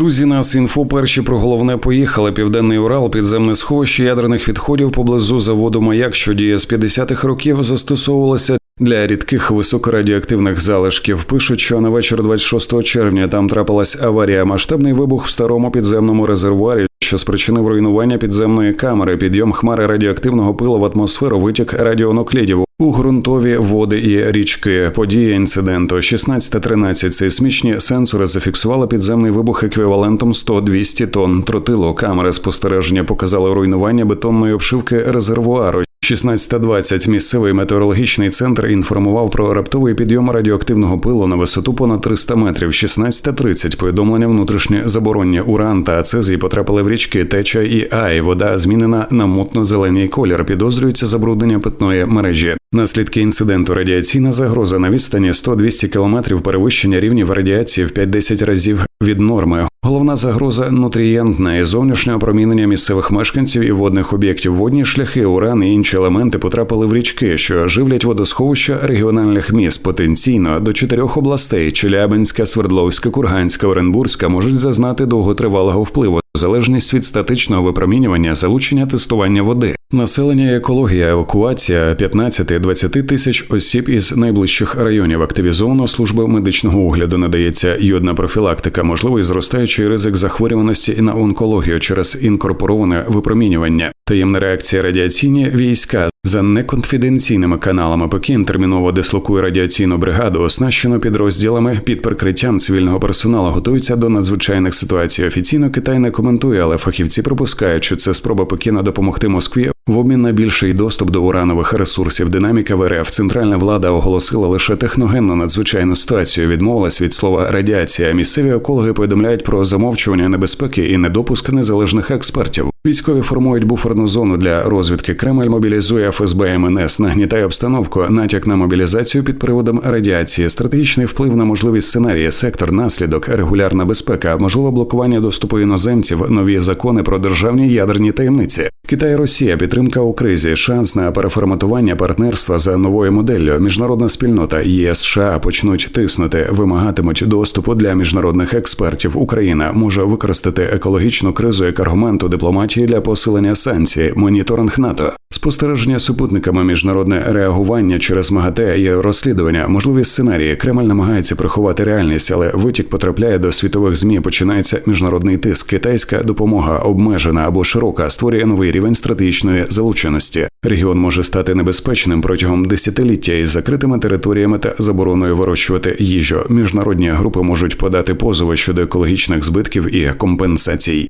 Друзі, нас інфо перші про головне поїхали. Південний Урал, підземне сховище ядерних відходів поблизу заводу Маяк, що діє з 50-х років, застосовувалося для рідких високорадіоактивних залишків. Пишуть, що на вечір 26 червня там трапилась аварія, масштабний вибух в старому підземному резервуарі. Що спричинив руйнування підземної камери, підйом хмари радіоактивного пилу в атмосферу, витік радіонуклідів у ґрунтові води і річки. Подія інциденту 16.13 Сейсмічні сенсори зафіксували підземний вибух еквівалентом 100-200 тонн тротилу. Камери спостереження показали руйнування бетонної обшивки резервуару. 16.20 місцевий метеорологічний центр інформував про раптовий підйом радіоактивного пилу на висоту понад 300 метрів. 16.30 повідомлення внутрішнє заборонні уран та ацезій потрапили в річки Теча і Ай. Вода змінена на мутно-зелений колір. Підозрюється забруднення питної мережі. Наслідки інциденту радіаційна загроза на відстані 100-200 кілометрів перевищення рівнів радіації в 5-10 разів від норми. Головна загроза нутрієнтна і зовнішнього промінення місцевих мешканців і водних об'єктів. Водні шляхи, уран і інші елементи потрапили в річки, що живлять водосховища регіональних міст. Потенційно до чотирьох областей: Челябинська, Свердловська, Курганська, Оренбурзька можуть зазнати довготривалого впливу. Залежність від статичного випромінювання, залучення тестування води, населення, екологія, евакуація 15-20 тисяч осіб із найближчих районів. Активізовано служба медичного огляду надається йодна профілактика, можливий зростаючий ризик захворюваності на онкологію через інкорпороване випромінювання. Таємна реакція радіаційні війська за неконфіденційними каналами Пекін терміново дислокує радіаційну бригаду, оснащену підрозділами під прикриттям цивільного персоналу. Готується до надзвичайних ситуацій. Офіційно Китай не коментує, але фахівці припускають, що це спроба Пекіна допомогти Москві в обмін на більший доступ до уранових ресурсів. Динаміка в РФ центральна влада оголосила лише техногенну надзвичайну ситуацію. Відмовилась від слова радіація. Місцеві екологи повідомляють про замовчування небезпеки і недопуск незалежних експертів. Військові формують буферну зону для розвідки. Кремль мобілізує ФСБ МНС, нагнітає обстановку, натяк на мобілізацію під приводом радіації, стратегічний вплив на можливість сценарії, сектор, наслідок, регулярна безпека, можливе блокування доступу іноземців, нові закони про державні ядерні таємниці. Китай, Росія, підтримка у кризі, шанс на переформатування партнерства за новою моделлю. Міжнародна спільнота ЄС США почнуть тиснути, вимагатимуть доступу для міжнародних експертів. Україна може використати екологічну кризу як аргумент у дипломатії для посилення санкцій, моніторинг НАТО, спостереження супутниками, міжнародне реагування через МАГАТЕ і розслідування, можливі сценарії. Кремль намагається приховати реальність, але витік потрапляє до світових змі. Починається міжнародний тиск. Китайська допомога обмежена або широка створює новий рівень стратегічної залученості. Регіон може стати небезпечним протягом десятиліття із закритими територіями та забороною вирощувати їжу. Міжнародні групи можуть подати позови щодо екологічних збитків і компенсацій.